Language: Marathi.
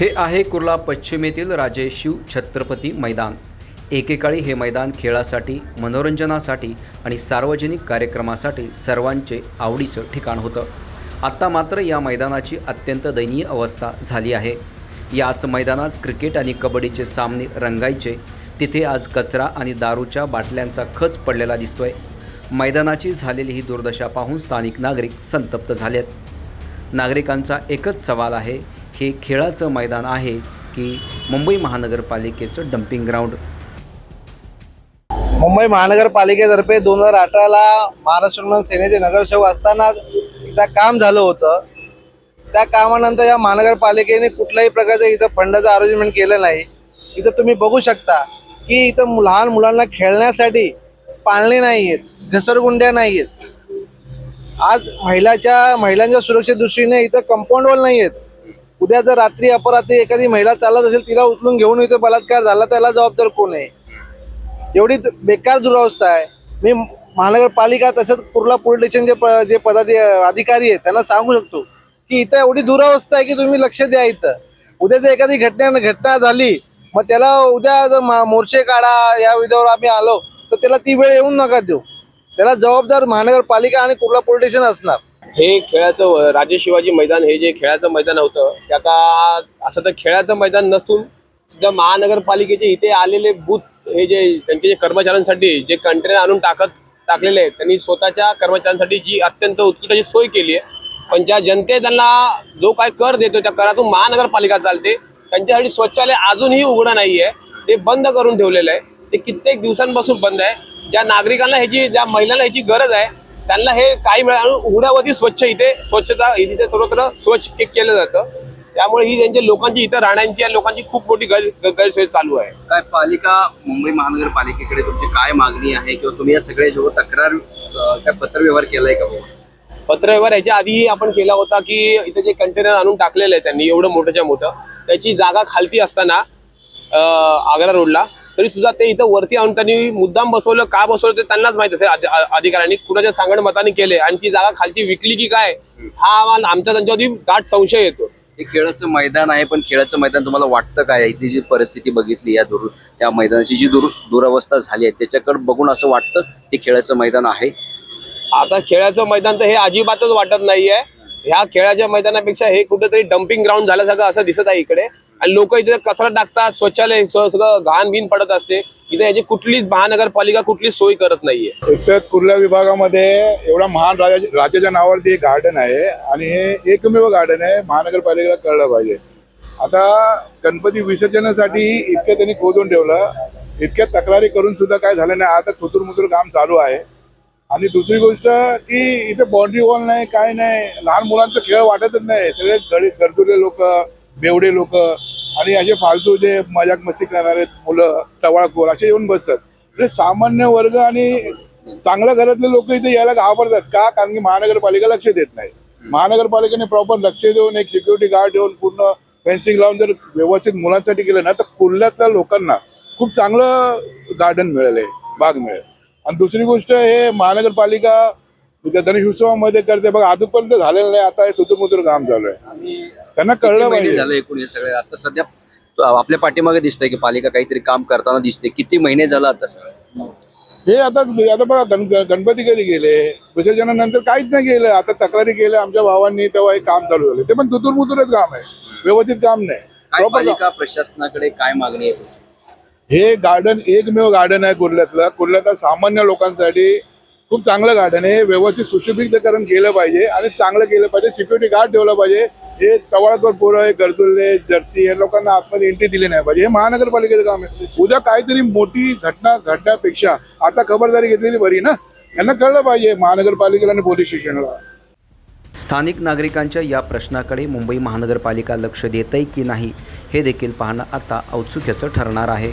हे आहे कुर्ला पश्चिमेतील राजे शिव छत्रपती मैदान. एकेकाळी हे मैदान खेळासाठी मनोरंजनासाठी आणि सार्वजनिक कार्यक्रमासाठी सर्वांचे आवडीचं ठिकाण होतं. आत्ता मात्र या मैदानाची अत्यंत दयनीय अवस्था झाली आहे. याच मैदानात क्रिकेट आणि कबड्डीचे सामने रंगायचे. तिथे आज कचरा आणि दारूच्या बाटल्यांचा खच पडलेला दिसतोय. मैदानाची झालेली ही दुर्दशा पाहून स्थानिक नागरिक संतप्त झालेत. नागरिकांचा एकच सवाल आहे हे खेळाचं मैदान आहे की मुंबई महानगरपालिकेचं डम्पिंग ग्राउंड मुंबई महानगरपालिकेतर्फे दोन हजार अठराला महाराष्ट्र सेनेचे नगरसेवक असताना एकदा काम झालं होतं. त्या कामानंतर या महानगरपालिकेने कुठल्याही प्रकारचं इथं फंडाचं अरेंजमेंट केलं नाही. इथं तुम्ही बघू शकता की इथं लहान मुलांना खेळण्यासाठी पाळणे नाही आहेत घसरगुंड्या नाही आहेत आज महिलाच्या महिलांच्या सुरक्षे दृष्टीने इथं कंपाऊंड वॉल नाही आहेत उद्या जर रात्री अपरात्री एखादी महिला चालत असेल तिला उचलून घेऊन इथं बलात्कार झाला त्याला जबाबदार कोण आहे? एवढी बेकार दुरावस्था आहे. मी महानगरपालिका तसंच कुर्ला पोलीस स्टेशनचे प- जे पदाधि अधिकारी आहेत त्यांना सांगू शकतो की इथं एवढी दुरावस्था आहे की तुम्ही लक्ष द्या इथं. उद्या जर एखादी घटना घटना झाली मग त्याला उद्या जर मा- मोर्चे काढा या विधावर आम्ही आलो तर त्याला ती वेळ येऊन नका देऊ. त्याला जबाबदार महानगरपालिका आणि कुर्ला पोलीस स्टेशन असणार. हे खेळाचं राजे शिवाजी मैदान हे जे खेळाचं मैदान होतं ते आता असं तर खेळाचं मैदान नसून सुद्धा महानगरपालिकेचे इथे आलेले बूथ हे जे त्यांचे जे कर्मचाऱ्यांसाठी जे कंटेनर आणून टाकत टाकलेले आहेत त्यांनी स्वतःच्या कर्मचाऱ्यांसाठी जी अत्यंत उत्कृष्टाची सोय केली आहे. पण ज्या जनते त्यांना जो काय कर देतो त्या करातून महानगरपालिका चालते. त्यांच्यासाठी शौचालय अजूनही उघडं नाही आहे ते बंद करून ठेवलेलं आहे. ते कित्येक दिवसांपासून बंद आहे. ज्या नागरिकांना ह्याची ज्या महिलांना ह्याची गरज आहे त्यांना हे काही वेळा उघड्यावरती स्वच्छ इथे स्वच्छता इथे सर्वत्र स्वच्छ केलं जातं. त्यामुळे ही त्यांच्या लोकांची इथं राहण्याची आणि लोकांची खूप मोठी गैरसोय चालू आहे. काय पालिका मुंबई महानगरपालिकेकडे तुमची काय मागणी आहे किंवा तुम्ही या सगळे जेव्हा तक्रार काय पत्रव्यवहार केलाय का? पत्रव्यवहार ह्याच्या आधीही आपण केला होता की इथे जे कंटेनर आणून टाकलेलं आहे त्यांनी एवढं मोठंच्या मोठं त्याची जागा खालती असताना आग्रा रोडला तरी सुद्धा ते इथं वरती आणून त्यांनी मुद्दाम बसवलं का बसवलं ते त्यांनाच माहीत असेल. अधिकाऱ्यांनी कुणाच्या सांगण मताने केले आणि ती जागा खालती विकली की काय? हा आम्हाला आमचा त्यांच्यावरती दाट संशय येतो. हे खेळाचं मैदान आहे पण खेळाचं मैदान तुम्हाला वाटतं काय? इथली जी परिस्थिती बघितली या दुर या मैदानाची जी दुर दुरवस्था झाली आहे त्याच्याकडे बघून असं वाटतं हे खेळाचं मैदान आहे? आता खेळाचं मैदान तर हे अजिबातच वाटत नाहीये. ह्या खेळाच्या मैदानापेक्षा हे कुठेतरी डम्पिंग ग्राउंड झाल्यासारखं असं दिसत आहे इकडे. आणि लोक इथे कचरा टाकतात शौचालय सगळं घाण बिन पडत असते. इथे याची कुठलीच महानगरपालिका कुठलीच सोय करत नाहीये. एकतर कुर्ला विभागामध्ये एवढा महान राजा राजाच्या नावावरती एक गार्डन आहे आणि हे एकमेव गार्डन आहे महानगरपालिकेला कळलं पाहिजे. आता गणपती विसर्जनासाठी इतकं त्यांनी खोदून ठेवलं. इतक्या तक्रारी करून सुद्धा काय झालं नाही. आता कुतुरमुतूर काम चालू आहे. आणि दुसरी गोष्ट की इथे बाउंड्री वॉल नाही काय नाही. लहान मुलांचा खेळ वाटतच नाही. सगळे गडी गरजुले लोक बेवडे लोक. आणि असे फालतू जे मजाक मस्ती करणारे मुलं टवाळखोर असे येऊन बसतात. म्हणजे सामान्य वर्ग आणि चांगल्या घरातले लोक इथे यायला घाबरतात. का? कारण की महानगरपालिका लक्ष देत नाही. महानगरपालिकेने प्रॉपर लक्ष देऊन एक सिक्युरिटी गार्ड देऊन पूर्ण फेन्सिंग लावून जर व्यवस्थित मुलांसाठी केलं ना तर कुर्ल्यातल्या लोकांना खूप चांगलं गार्डन मिळेल आहे बाग मिळेल. आणि दुसरी गोष्ट हे महानगरपालिका गणेश उत्सवामध्ये करते. बघा अजूनपर्यंत झालेलं नाही. आता हे तुतुमुतूर काम चालू आहे. त्यांना कळलं पाहिजे. झालं एकूण हे सगळे? आता सध्या आपल्या पाठीमागे दिसतंय की पालिका काहीतरी काम करताना दिसते. किती महिने झालं आता सगळं? हे आता आता बघा गण गणपती कधी गेले? विसर्जनानंतर काहीच नाही गेलं आता तक्रारी केल्या आमच्या भावांनी तेव्हा हे काम चालू झालं. ते पण तुतूर मुतूरच काम आहे. व्यवस्थित काम नाही. पालिका प्रशासनाकडे काय मागणी आहे? हे गार्डन एकमेव गार्डन आहे कुर्ल्यातलं. कुर्ल्यातल्या सामान्य लोकांसाठी खूप चांगलं गार्डन आहे व्यवस्थित सुशोभीकरण केलं पाहिजे आणि चांगलं केलं पाहिजे. सिक्युरिटी गार्ड ठेवलं पाहिजे. हे तवाळकर पोरं हे गरजुल्ले जर्सी हे लोकांना आतमध्ये एंट्री दिली नाही पाहिजे. हे महानगरपालिकेचं काम आहे. उद्या काहीतरी मोठी घटना घडण्यापेक्षा आता खबरदारी घेतलेली बरी ना? यांना कळलं पाहिजे महानगरपालिकेला आणि पोलीस स्टेशनला. स्थानिक नागरिकांच्या या प्रश्नाकडे मुंबई महानगरपालिका लक्ष देत की नाही हे देखील पाहणं आता औत्सुक्याचं ठरणार आहे.